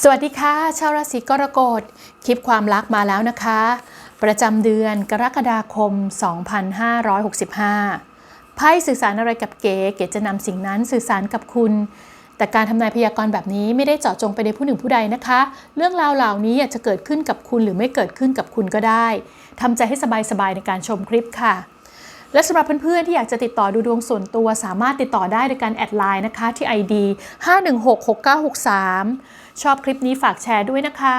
สวัสดีค่ะ ชาวราศีกรกฎคลิปความรักมาแล้วนะคะ ประจำเดือนกรกฎาคม 2565 ไพ่สื่อสารอะไรกับเก๋เก๋จะนำสิ่งนั้นสื่อสารกับคุณ แต่การทำนายพยากรณ์แบบนี้ไม่ได้เจาะจงไปในผู้หนึ่งผู้ใดนะคะ เรื่องราวเหล่านี้อาจจะเกิดขึ้นกับคุณหรือไม่เกิดขึ้นกับคุณก็ได้ทำใจให้สบายๆในการชมคลิปค่ะ และสำหรับเพื่อนๆที่อยากจะติดต่อดูดวงส่วนตัวสามารถติดต่อได้โดยการแอดไลน์นะคะที่ ID 5166963 ชอบคลิปนี้ฝากแชร์ด้วยนะคะ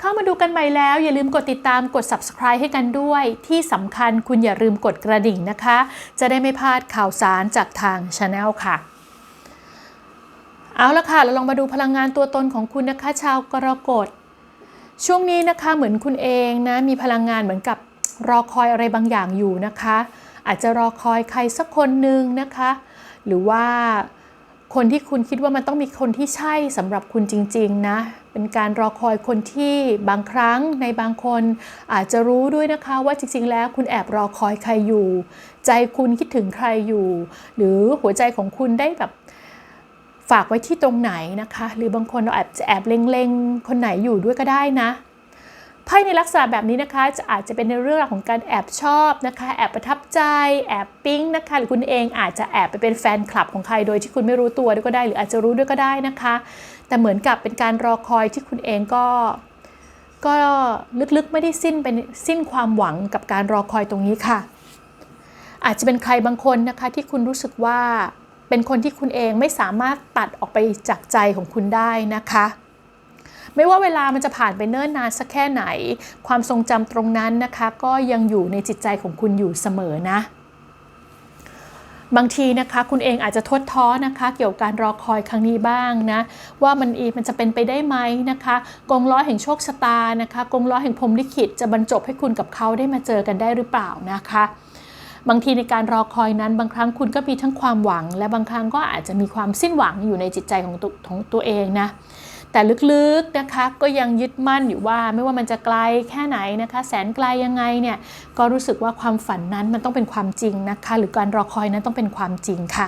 เข้ามาดูกันใหม่แล้ว อย่าลืมกดติดตามกด subscribe ให้กันด้วย ที่สำคัญคุณอย่าลืมกดกระดิ่งนะคะ จะได้ไม่พลาดข่าวสารจากทาง Channel ค่ะเอาละค่ะ เราลองมาดูพลังงานตัวตนของคุณนะคะชาวกรกฎ ช่วงนี้นะคะเหมือนคุณเองนะมีพลังงานเหมือนกับรอคอยอะไรบางอย่างอยู่นะคะ อาจจะรอคอยใครสักคนหนึ่งนะคะ หรือว่าคนที่คุณคิดว่ามันต้องมีคนที่ใช่สำหรับคุณจริงๆนะ เป็นการรอคอยคนที่บางครั้งในบางคนอาจจะรู้ด้วยนะคะว่าจริงๆ แล้วคุณแอบรอคอยใครอยู่ ใจคุณคิดถึงใครอยู่ หรือหัวใจของคุณได้แบบฝากไว้ที่ตรงไหนนะคะ หรือบางคนเราแอบจะแอบเล็งๆ คนไหนอยู่ด้วยก็ได้นะ ไพ่ในลักษณะแบบนี้นะคะจะอาจจะเป็นในเรื่องของการแอบชอบนะคะ แอบประทับใจ แอบปิ๊งนะคะหรือคุณเองอาจจะแอบไปเป็นแฟนคลับของใครโดยที่คุณไม่รู้ตัวด้วยก็ได้ หรืออาจจะรู้ด้วยก็ได้นะคะ แต่เหมือนกับเป็นการรอคอยที่คุณเองก็ก็ลึกๆไม่ได้สิ้นเป็นสิ้นความหวังกับการรอคอยตรงนี้ค่ะ อาจจะเป็นใครบางคนนะคะที่คุณรู้สึกว่าเป็นคนที่คุณเองไม่สามารถตัดออกไปจากใจของคุณได้นะคะ ไม่ว่าเวลามันจะผ่านไปเนิ่นนานสักแค่ไหน ความทรงจำตรงนั้นนะคะ ก็ยังอยู่ในจิตใจของคุณอยู่เสมอนะบางทีนะคะคุณเองอาจจะทดท้อนะคะ เกี่ยวกับการรอคอยครั้งนี้บ้างนะ ว่ามันอีมันจะเป็นไปได้ไหมนะคะกงล้อแห่งโชคชะตานะคะกงล้อแห่งพรมลิขิตจะบรรจบให้คุณกับเขาได้มาเจอกันได้หรือเปล่านะคะ บางทีในการรอคอยนั้น บางครั้งคุณก็มีทั้งความหวัง และบางครั้งก็อาจจะมีความสิ้นหวังอยู่ในจิตใจของตัวของตัวเองนะ แต่ลึกๆนะคะก็ยังยึดมั่นอยู่ว่าไม่ว่ามันจะไกลแค่ไหนนะคะ แสนไกลยังไงเนี่ยก็รู้สึกว่าความฝันนั้นมันต้องเป็นความจริงนะคะ หรือการรอคอยนั้นต้องเป็นความจริงค่ะ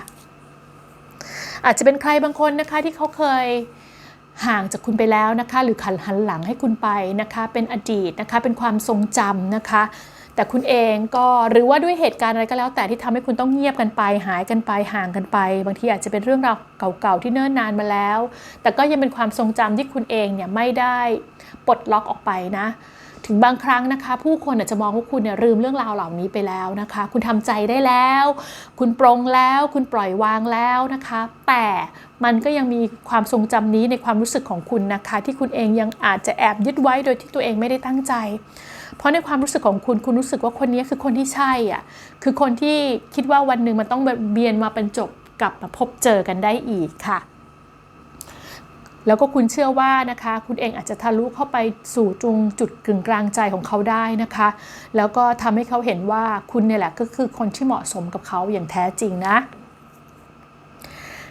อาจจะเป็นใครบางคนนะคะที่เขาเคยห่างจากคุณไปแล้วนะคะ หรือขันหันหลังให้คุณไปนะคะ เป็นอดีตนะคะ เป็นความทรงจำนะคะ แต่คุณเองก็หรือว่าด้วยเหตุการณ์อะไรก็แล้ว แต่ที่ทำให้คุณต้องเงียบกันไป หายกันไปห่างกันไป บางทีอาจจะเป็นเรื่องราวเก่าๆที่เนิ่นนานมาแล้ว แต่ก็ยังเป็นความทรงจำที่คุณเองเนี่ยไม่ได้ปลดล็อกออกไปนะ ถึงบางครั้งนะคะ ผู้คนอาจจะมองว่าคุณเนี่ยลืมเรื่องราวเหล่านี้ไปแล้วนะคะ คุณทำใจได้แล้ว คุณปรงแล้ว คุณปล่อยวางแล้วนะคะ แต่มันก็ยังมีความทรงจำนี้ในความรู้สึกของคุณนะคะ ที่คุณเองยังอาจจะแอบยึดไว้โดยที่ตัวเองไม่ได้ตั้งใจ เพราะในความรู้สึกของคุณคุณรู้สึกว่าคนนี้คือคนที่ใช่อะคือคนที่คิดว่าวันหนึ่งมันต้องเบียนมาเป็นจบกลับมาพบเจอกันได้อีกค่ะ แล้วก็คุณเชื่อว่านะคะ คุณเองอาจจะทะลุเข้าไปสู่จุงจุดกึ่งกลางใจของเขาได้นะคะ แล้วก็ทำให้เขาเห็นว่าคุณเนี่ยแหละก็คือคนที่เหมาะสมกับเขาอย่างแท้จริงนะ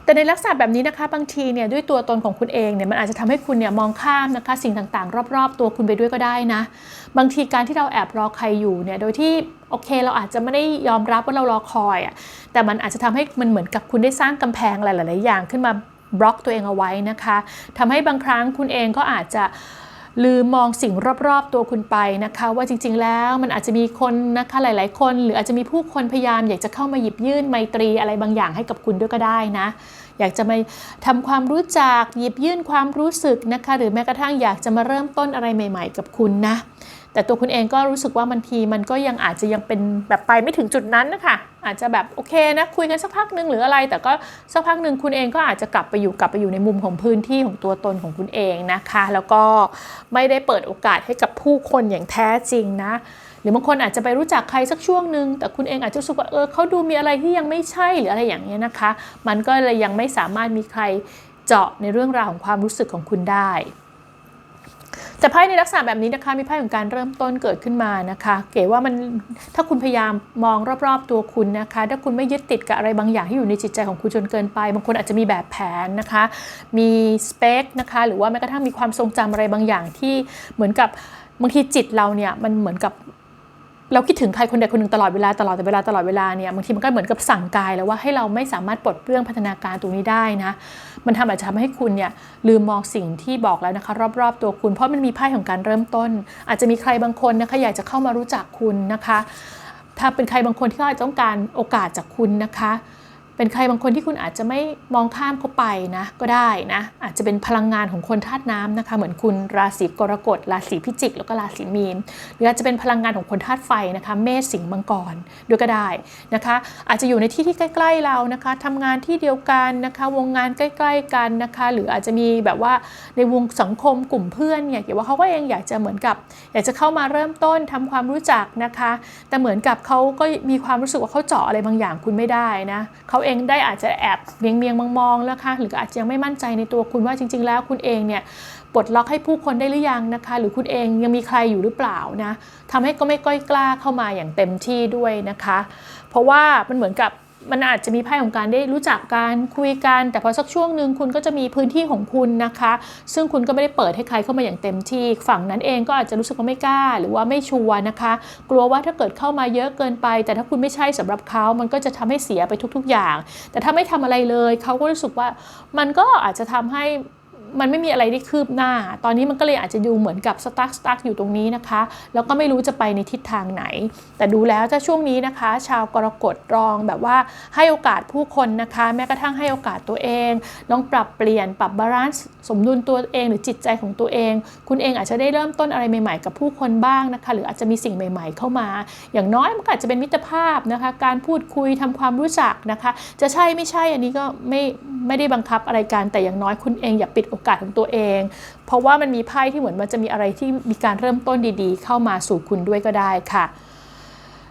แต่ในลักษณะแบบนี้นะคะ บางทีเนี่ยด้วยตัวตนของคุณเองเนี่ยมันอาจจะทำให้คุณเนี่ยมองข้ามนะคะ สิ่งต่างๆ รอบๆ ตัวคุณไปด้วยก็ได้นะ บางทีการที่เราแอบรอใครอยู่เนี่ยโดยที่โอเค เราอาจจะไม่ได้ยอมรับว่าเรารอคอยอะ่ะแต่มันอาจจะทำให้มันเหมือนกับคุณได้สร้างกำแพงหลายๆอย่างขึ้นมาบล็อกตัวเองเอาไว้นะคะทำให้บางครั้งคุณเองก็อาจจะ ลืมมองสิ่งรอบๆตัวคุณไปนะคะ ว่าจริงๆแล้วมันอาจจะมีคนนะคะหลายๆ คน หรืออาจจะมีผู้คนพยายาม อยากจะเข้ามาหยิบยื่นไมตรีอะไรบางอย่างให้กับคุณด้วยก็ได้นะอยากจะมาทำความรู้จักหยิบยื่นความรู้สึกนะคะ หรือแม้กระทั่งอยากจะมาเริ่มต้นอะไรใหม่ ๆ กับคุณนะ แต่ตัวคุณเองก็รู้สึกว่าบางทีมันก็ยังอาจจะยังเป็นแบบไปไม่ถึงจุดนั้นนะคะอาจจะแบบโอเคนะคุยกันสักพักหนึ่งหรืออะไร แต่ก็สักพักหนึ่งคุณเองก็อาจจะกลับไปอยู่กลับไปอยู่ในมุมของพื้นที่ของตัวตนของคุณเองนะคะ แล้วก็ไม่ได้เปิดโอกาสให้กับผู้คนอย่างแท้จริงนะหรือบางคนอาจจะไปรู้จักใครสักช่วงหนึ่งแต่คุณเองอาจจะรู้สึกว่าเออเขาดูมีอะไรที่ยังไม่ใช่หรืออะไรอย่างเงี้ยนะคะ มันก็เลยยังไม่สามารถมีใครเจาะในเรื่องราวของความรู้สึกของคุณได้ แต่ไพ่ในลักษณะแบบนี้นะคะมีไพ่ของการเริ่มต้นเกิดขึ้นมานะคะ เก๋ว่ามันถ้าคุณพยายามมองรอบๆตัวคุณนะคะ ถ้าคุณไม่ยึดติดกับอะไรบางอย่างที่อยู่ในจิตใจของคุณจนเกินไป บางคนอาจจะมีแบบแผนนะคะ มีสเปคนะคะ หรือว่าแม้กระทั่งมีความทรงจำอะไรบางอย่างที่เหมือนกับบางทีจิตเราเนี่ยมันเหมือนกับ เราคิดถึงใครคนใดคนหนึ่งตลอดเวลาตลอดแต่เวลาตลอดเวลาเนี่ยบางทีมันก็เหมือนกับสั่งกายแล้วว่าให้เราไม่สามารถปลดเปลื้องพัฒนาการตรงนี้ได้นะมันทำอาจจะทำให้คุณเนี่ยลืมมองสิ่งที่บอกแล้วนะคะ รอบๆตัวคุณ เพราะมันมีไพ่ของการเริ่มต้น อาจจะมีใครบางคนนะคะอยากจะเข้ามารู้จักคุณนะคะ ถ้าเป็นใครบางคนที่เขาอาจจะต้องการโอกาสจากคุณนะคะ เป็นใครบางคนที่คุณอาจจะไม่มองข้ามเขาไปนะก็ได้นะอาจจะเป็นพลังงานของคนธาตุน้ำนะคะ เหมือนคุณราศีกรกฎราศีพิจิก แล้วก็ราศีมีนหรืออาจจะเป็นพลังงานของคนธาตุไฟนะคะ เมษสิงห์มังกรด้วยก็ได้นะคะ อาจจะอยู่ในที่ที่ใกล้ ๆเรานะคะทำงานที่เดียวกันนะคะ วงงานใกล้ ๆกันนะคะ หรืออาจจะมีแบบว่าในวงสังคมกลุ่มเพื่อนเนี่ยเกี่ยวว่าเขาก็เองอยากจะเหมือนกับ อยากจะเข้ามาเริ่มต้นทำความรู้จักนะคะ แต่เหมือนกับเขาก็มีความรู้สึกว่าเขาเจาะอะไรบางอย่างคุณไม่ได้นะเขาเองได้อาจจะแอบเมียงเมียงมองๆแล้วค่ะหรืออาจจะยังไม่มั่นใจในตัวคุณว่าจริง ๆ แล้วคุณเองเนี่ยปลดล็อกให้ผู้คนได้หรือยังนะคะ หรือคุณเองยังมีใครอยู่หรือเปล่านะทำให้ก็ไม่ก้อยกล้าเข้ามาอย่างเต็มที่ด้วยนะคะ เพราะว่ามันเหมือนกับ มันอาจจะมีไพ่ของการได้รู้จักการคุยกัน แต่พอสักช่วงหนึ่งคุณก็จะมีพื้นที่ของคุณนะคะ ซึ่งคุณก็ไม่ได้เปิดให้ใครเข้ามาอย่างเต็มที่ ฝั่งนั้นเองก็อาจจะรู้สึกว่าไม่กล้า หรือว่าไม่ชัวร์นะคะ กลัวว่าถ้าเกิดเข้ามาเยอะเกินไป แต่ถ้าคุณไม่ใช่สำหรับเขามันก็จะทำให้เสียไปทุก ๆอย่าง แต่ถ้าไม่ทำอะไรเลยเขาก็รู้สึกว่ามันก็อาจจะทำให้ มันไม่มีอะไรที่คืบหน้า ตอนนี้มันก็เลยอาจจะดูเหมือนกับสตั๊กสตั๊กอยู่ตรงนี้นะคะ แล้วก็ไม่รู้จะไปในทิศทางไหน แต่ดูแล้วถ้าช่วงนี้นะคะ ชาวกรกฎรองแบบว่าให้โอกาสผู้คนนะคะ แม้กระทั่งให้โอกาสตัวเองลองปรับเปลี่ยนปรับบาลานซ์สมดุลตัวเอง หรือจิตใจของตัวเอง คุณเองอาจจะได้เริ่มต้นอะไรใหม่ๆ กับผู้คนบ้างนะคะ หรืออาจจะมีสิ่งใหม่ ๆ เข้ามา อย่างน้อยมันก็อาจจะเป็นมิตรภาพนะคะ การพูดคุยทำความรู้จักนะคะ จะใช่ไม่ใช่อันนี้ก็ไม่ไม่ได้บังคับอะไรกันแต่อย่างน้อยคุณเองอย่าปิดโอกาสของตัวเอง เพราะว่ามันมีไพ่ที่เหมือนมันจะมีอะไรที่มีการเริ่มต้นดีๆ เข้ามาสู่คุณด้วยก็ได้ค่ะ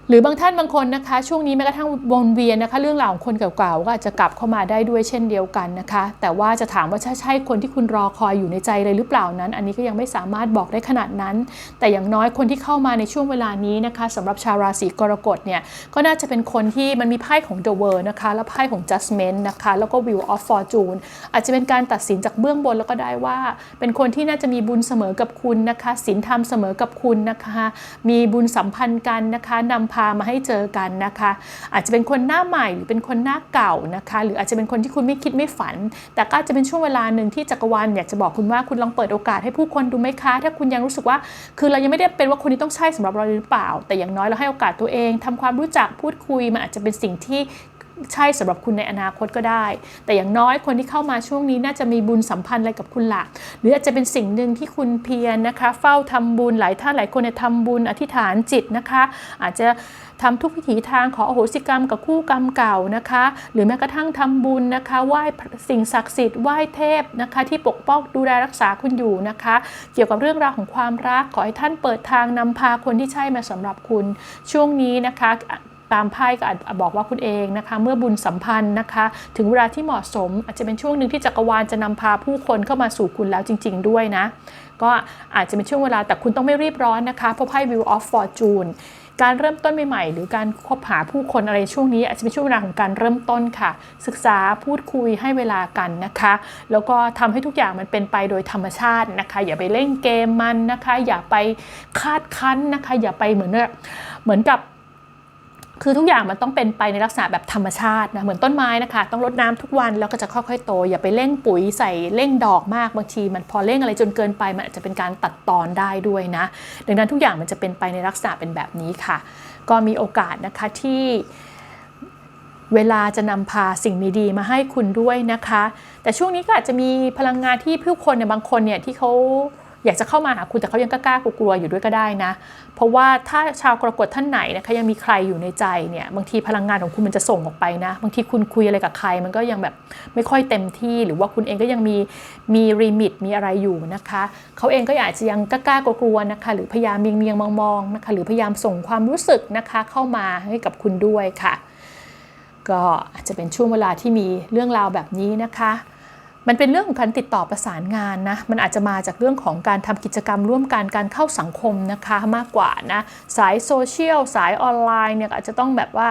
หรือบางท่านบางคนนะคะ ช่วงนี้แม้กระทั่งวนเวียนนะคะ เรื่องราวของคนเก่าๆก็อาจจะกลับเข้ามาได้ด้วยเช่นเดียวกันนะคะ แต่ว่าจะถามว่าใช่ใช่คนที่คุณรอคอยอยู่ในใจเลยหรือเปล่านั้น อันนี้ก็ยังไม่สามารถบอกได้ขนาดนั้น แต่อย่างน้อยคนที่เข้ามาในช่วงเวลานี้นะคะสำหรับชาวราศีกรกฎเนี่ยก็น่าจะเป็นคนที่มันมีไพ่ของ The World นะคะและไพ่ของ Judgment นะคะแล้วก็ Wheel of Fortune อาจจะเป็นการตัดสินจากเบื้องบนแล้วก็ได้ว่า เป็นคนที่น่าจะมีบุญเสมอกับคุณนะคะศีลธรรมเสมอกับคุณนะคะ มีบุญสัมพันธ์กันนะคะนำามาให้เจอกันนะคะ อาจจะเป็นคนหน้าใหม่หรือเป็นคนหน้าเก่านะคะ หรืออาจจะเป็นคนที่คุณไม่คิดไม่ฝัน แต่ก็จจะเป็นช่วงเวลาหนึ่งที่จักรวาลอยากจะบอกคุณว่าคุณลองเปิดโอกาสให้ผู้คนดูไหมคะ ถ้าคุณยังรู้สึกว่า คือเรายังไม่ได้เป็นว่าคนนี้ต้องใช่สำหรับเราหรือเปล่า แต่อย่างน้อยเราให้โอกาสตัวเองทำความรู้จักพูดคุยมันอาจจะเป็นสิ่งที่ ใช่สำหรับคุณในอนาคตก็ได้ แต่อย่างน้อยคนที่เข้ามาช่วงนี้น่าจะมีบุญสัมพันธ์อะไรกับคุณละหรืออาจจะเป็นสิ่งหนึ่งที่คุณเพียรนะคะ เฝ้าทำบุญหลายท่านหลายคนเนี่ยทำบุญอธิษฐานจิตนะคะ อาจจะทำทุกพิถีทางขออโหสิกรรมกับคู่กรรมเก่านะคะ หรือแม้กระทั่งทำบุญนะคะไหว้สิ่งศักดิ์สิทธิ์ไหว้เทพนะคะที่ปกป้องดูแลรักษาคุณอยู่นะคะ เกี่ยวกับเรื่องราวของความรักขอให้ท่านเปิดทางนำพาคนที่ใช่มาสำหรับคุณช่วงนี้นะคะ ตามไพ่ก็อาจบอกว่าคุณเองนะคะ เมื่อบุญสัมพันธ์นะคะ ถึงเวลาที่เหมาะสม อาจจะเป็นช่วงหนึ่งที่จักรวาลจะนำพาผู้คนเข้ามาสู่คุณแล้วจริง ๆ ด้วยนะ ก็อาจจะเป็นช่วงเวลาแต่คุณต้องไม่รีบร้อนนะคะเพราะไพ่ Wheel of Fortune การเริ่มต้นใหม่ๆ หรือการคบหาผู้คนอะไรช่วงนี้ อาจจะเป็นช่วงเวลาของการเริ่มต้นค่ะ ศึกษาพูดคุยให้เวลากันนะคะ แล้วก็ทำให้ทุกอย่างมันเป็นไปโดยธรรมชาตินะคะ อย่าไปเล่นเกมมันนะคะ อย่าไปคาดคั้นนะคะ อย่าไปเหมือนเหมือนกับ คือทุกอย่างมันต้องเป็นไปในลักษณะแบบธรรมชาตินะเหมือนต้นไม้นะคะ ต้องรดน้ำทุกวันแล้วก็จะค่อยๆโต อย่าไปเร่งปุ๋ยใส่เร่งดอกมากบางที มันพอเร่งอะไรจนเกินไป มันอาจจะเป็นการตัดตอนได้ด้วยนะ ดังนั้นทุกอย่างมันจะเป็นไปในลักษณะเป็นแบบนี้ค่ะ ก็มีโอกาสนะคะที่เวลาจะนำพาสิ่งดีๆมาให้คุณด้วยนะคะ แต่ช่วงนี้ก็อาจจะมีพลังงานที่ผู้คนเนี่ยบางคนเนี่ยที่เขา อยากจะเข้ามาหาคุณแต่เขายังกล้ากลัวอยู่ด้วยก็ได้นะ เพราะว่าถ้าชาวกรกฎท่านไหนนะคะยังมีใครอยู่ในใจเนี่ยบางทีพลังงานของคุณมันจะส่งออกไปนะ บางทีคุณคุยอะไรกับใคร มันก็ยังแบบไม่ค่อยเต็มที่หรือว่าคุณเองก็ยังมีมีริมิตมีอะไรอยู่นะคะเขาเองก็อาจจะยังกล้ากลัวนะคะหรือพยายามเมียงมองๆนะคะหรือพยายามส่งความรู้สึกนะคะเข้ามาให้กับคุณด้วยค่ะ ก็อาจจะเป็นช่วงเวลาที่มีเรื่องราวแบบนี้นะคะ มันเป็นเรื่องของการติดต่อประสานงานนะ มันอาจจะมาจากเรื่องของการทำกิจกรรมร่วมกันการเข้าสังคมนะคะมากกว่านะ สายโซเชียลสายออนไลน์เนี่ยอาจจะต้องแบบว่า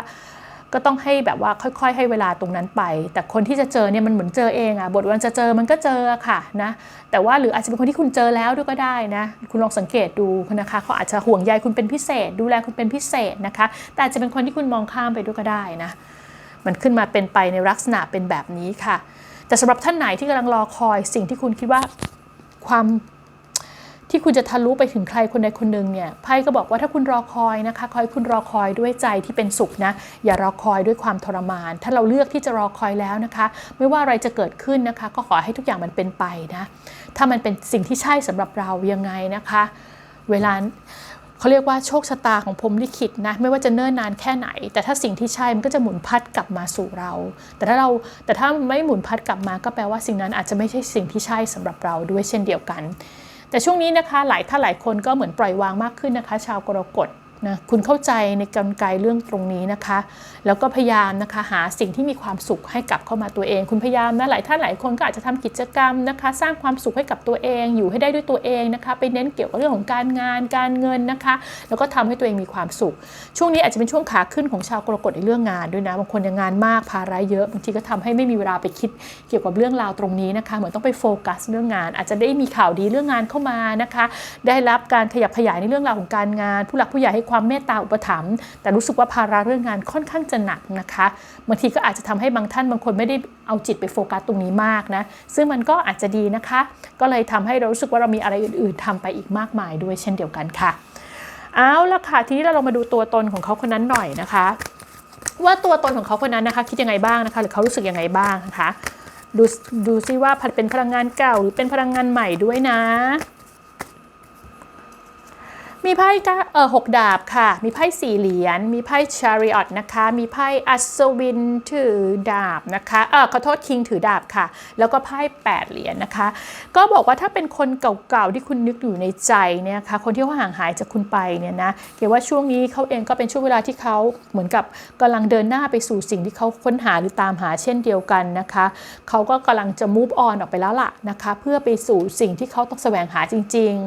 ก็ต้องให้แบบว่าค่อยๆ ให้เวลาตรงนั้นไป แต่คนที่จะเจอเนี่ยมันเหมือนเจอเองอะบทวันจะเจอมันก็เจอค่ะนะ แต่ว่าหรืออาจจะเป็นคนที่คุณเจอแล้วด้วยก็ได้นะ คุณลองสังเกตดูนะคะเขาอาจจะห่วงใยคุณเป็นพิเศษ ดูแลคุณเป็นพิเศษนะคะ แต่อาจจะเป็นคนที่คุณมองข้ามไปด้วยก็ได้นะ มันขึ้นมาเป็นไปในลักษณะเป็นแบบนี้ค่ะ แต่สำหรับท่านไหนที่กำลังรอคอยสิ่งที่คุณคิดว่าความที่คุณจะทะลุไปถึงใครคนใดคนหนึ่งเนี่ยไพ่ก็บอกว่าถ้าคุณรอคอยนะคะคอยคุณรอคอยด้วยใจที่เป็นสุขนะ อย่ารอคอยด้วยความทรมาน ถ้าเราเลือกที่จะรอคอยแล้วนะคะ ไม่ว่าอะไรจะเกิดขึ้นนะคะ ก็ขอให้ทุกอย่างมันเป็นไปนะ ถ้ามันเป็นสิ่งที่ใช่สำหรับเรายังไงนะคะ เวลา เขาเรียกว่าโชคชะตาของพรมลิขิตนะไม่ว่าจะเนิ่นนานแค่ไหน แต่ถ้าสิ่งที่ใช่มันก็จะหมุนพัดกลับมาสู่เรา แต่ถ้าเราแต่ถ้าไม่หมุนพัดกลับมาก็แปลว่าสิ่งนั้นอาจจะไม่ใช่สิ่งที่ใช่สำหรับเราด้วยเช่นเดียวกัน แต่ช่วงนี้นะคะหลายถ้าหลายคนก็เหมือนปล่อยวางมากขึ้นนะคะ ชาวกรกฎ นะคุณเข้าใจในกลไกเรื่องตรงนี้นะคะ แล้วก็พยายามนะคะหาสิ่งที่มีความสุขให้กลับเข้ามาตัวเอง คุณพยายามนะหลายท่านหลายคนก็อาจจะทำกิจกรรมนะคะ สร้างความสุขให้กับตัวเอง อยู่ให้ได้ด้วยตัวเองนะคะ ไปเน้นเกี่ยวกับเรื่องของการงานการเงินนะคะ แล้วก็ทำให้ตัวเองมีความสุข ช่วงนี้อาจจะเป็นช่วงขาขึ้นของชาวกรกฎในเรื่องงานด้วยนะบางคนยังงานมากภาระเยอะบางทีก็ทำให้ไม่มีเวลาไปคิดเกี่ยวกับเรื่องราวตรงนี้นะคะเหมือนต้องไปโฟกัสเรื่องงาน อาจจะได้มีข่าวดีเรื่องงานเข้ามานะคะ ได้รับการขยับขยายในเรื่องราวของการงาน ผู้หลักผู้ใหญ่ให้ความความเมตตาอุปถัมภ์แต่รู้สึกว่าภาระเรื่องงานค่อนข้างจะหนักนะคะบางทีก็อาจจะทำให้บางท่านบางคนไม่ได้เอาจิตไปโฟกัสตรงนี้มากนะซึ่งมันก็อาจจะดีนะคะ ก็เลยทำให้เรารู้สึกว่าเรามีอะไรอื่น ๆทำไปอีกมากมายด้วยเช่นเดียวกันค่ะเอาละค่ะทีนี้เราลองมาดูตัวตนของเขาคนนั้นหน่อยนะคะ ว่าตัวตนของเขาคนนั้นนะคะ คิดยังไงบ้างนะคะ หรือเขารู้สึกยังไงบ้างนะคะ ดูดูซิว่าเป็นพลังงานเก่าหรือเป็นพลังงานใหม่ด้วยนะ มีไพ่เออหกดาบค่ะ มีไพ่สี่เหรียญ มีไพ่ชาริออตนะคะ มีไพ่อัศวินถือดาบนะคะเออขอโทษคิงถือดาบค่ะ แล้วก็ไพ่แปดเหรียญนะคะ ก็บอกว่าถ้าเป็นคนเก่าๆที่คุณนึกอยู่ในใจเนี่ยค่ะ คนที่เขาห่างหายจากคุณไปเนี่ยนะ เกี่ยวว่าช่วงนี้เขาเองก็เป็นช่วงเวลาที่เขาเหมือนกับกำลังเดินหน้าไปสู่สิ่งที่เขาค้นหาหรือตามหาเช่นเดียวกันนะคะ เขาก็กำลังจะ move on ออกไปแล้วล่ะนะคะ เพื่อไปสู่สิ่งที่เขาต้องแสวงหาจริง ๆ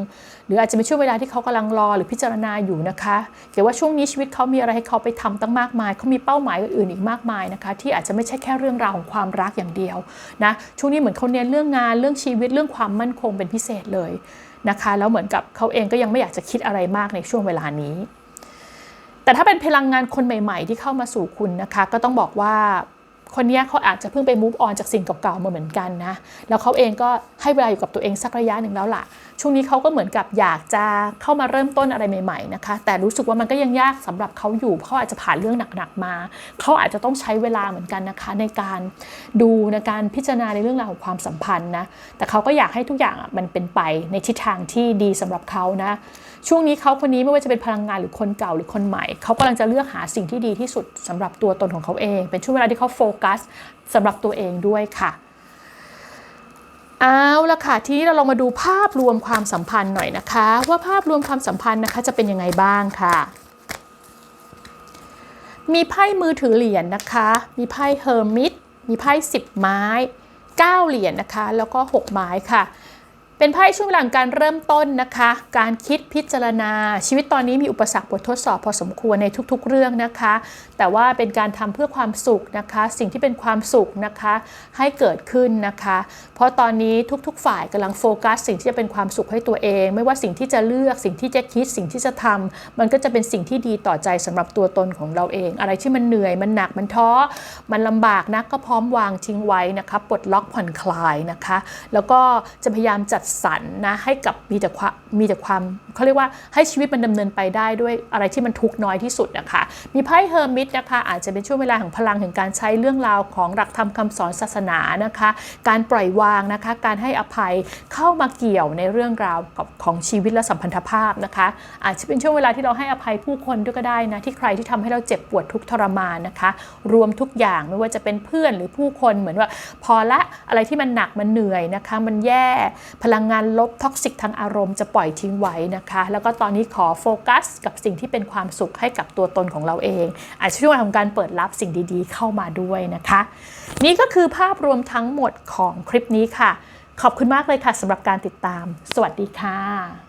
หรืออาจจะเป็นช่วงเวลาที่เขากำลังรอหรือพิจารณาอยู่นะคะเกี่ยวว่าช่วงนี้ชีวิตเขามีอะไรให้เขาไปทำตั้งมากมายเขามีเป้าหมายอื่นอีกมากมายนะคะ ที่อาจจะไม่ใช่แค่เรื่องราวของความรักอย่างเดียวนะช่วงนี้เหมือนเขาเน้นเรื่องงานเรื่องชีวิตเรื่องความมั่นคงเป็นพิเศษเลยนะคะแล้วเหมือนกับเขาเองก็ยังไม่อยากจะคิดอะไรมากในช่วงเวลานี้ แต่ถ้าเป็นพลังงานคนใหม่ ๆ ที่เข้ามาสู่คุณนะคะ ก็ต้องบอกว่าคนนี้เขาอาจจะเพิ่งไป move on จากสิ่งเก่าๆมาเหมือนกันนะ แล้วเขาเองก็ให้เวลาอยู่กับตัวเองสักระยะหนึ่งแล้วล่ะ ช่วงนี้เขาก็เหมือนกับอยากจะเข้ามาเริ่มต้นอะไรใหม่ๆนะคะ แต่รู้สึกว่ามันก็ยังยากสำหรับเขาอยู่เพราะเขาอาจจะผ่านเรื่องหนักๆมา เขาอาจจะต้องใช้เวลาเหมือนกันนะคะ ในการดูในการพิจารณาในเรื่องราวของความสัมพันธ์นะ แต่เขาก็อยากให้ทุกอย่างมันเป็นไปในทิศทางที่ดีสำหรับเขานะ ช่วงนี้เขาคนนี้ไม่ว่าจะเป็นพลังงานหรือคนเก่าหรือคนใหม่ เขากำลังจะเลือกหาสิ่งที่ดีที่สุดสำหรับตัวตนของเขาเอง เป็นช่วงเวลาที่เขาโฟกัสสำหรับตัวเองด้วยค่ะ เอาละค่ะ ทีนี้เราลองมาดูภาพรวมความสัมพันธ์หน่อยนะคะ ว่าภาพรวมความสัมพันธ์นะคะจะเป็นยังไงบ้างค่ะ มีไพ่มือถือเหรียญนะคะ มีไพ่เฮอร์มิตมีไพ่สิบไม้9เหรียญนะคะ แล้วก็6ไม้ค่ะ เป็นไพ่ช่วงเวลาการเริ่มต้นนะคะ การคิดพิจารณา ชีวิตตอนนี้มีอุปสรรคบททดสอบพอสมควรในทุกๆ เรื่องนะคะ แต่ว่าเป็นการทำเพื่อความสุขนะคะ สิ่งที่เป็นความสุขนะคะ ให้เกิดขึ้นนะคะ เพราะตอนนี้ทุกๆ ฝ่ายกำลังโฟกัส สิ่งที่จะเป็นความสุขให้ตัวเอง ไม่ว่าสิ่งที่จะเลือกสิ่งที่จะคิดสิ่งที่จะทำมันก็จะเป็นสิ่งที่ดีต่อใจสำหรับตัวตนของเราเอง อะไรที่มันเหนื่อยมันหนักมันท้อมันลำบากนะก็พร้อมวางทิ้งไว้นะคะปลดล็อกผ่อนคลายนะคะ แล้วก็จะพยายามจัดสรรนะให้กับมีแต่ความมีแต่ความเขาเรียกว่าให้ชีวิตมันดำเนินไปได้ด้วยอะไรที่มันทุกน้อยที่สุดนะคะ มีไพ่เฮอร์มิตนะคะอาจจะเป็นช่วงเวลาของพลังแห่งการใช้เรื่องราวของหลักธรรมคำสอนศาสนานะคะ การปล่อยวางนะคะ การให้อภัยเข้ามาเกี่ยวในเรื่องราวของชีวิตและสัมพันธภาพนะคะ อาจจะเป็นช่วงเวลาที่เราให้อภัยผู้คนด้วยก็ได้นะที่ใครที่ทำให้เราเจ็บปวดทุกทรมานนะคะ รวมทุกอย่างไม่ว่าจะเป็นเพื่อนหรือผู้คนเหมือนว่า พอละอะไรที่มันหนักมันเหนื่อยนะคะ มันแย่พลังงานลบท็อกซิกทางอารมณ์จะปล่อยทิ้งไว้นะคะ แล้วก็ตอนนี้ขอโฟกัส กับสิ่งที่เป็นความสุขให้กับตัวตนของเราเอง อาจจะช่วงของการเปิดรับสิ่งดีๆ เข้ามาด้วยนะคะ นี่ก็คือภาพรวมทั้งหมดของคลิปนี้ค่ะ ขอบคุณมากเลยค่ะสำหรับการติดตาม สวัสดีค่ะ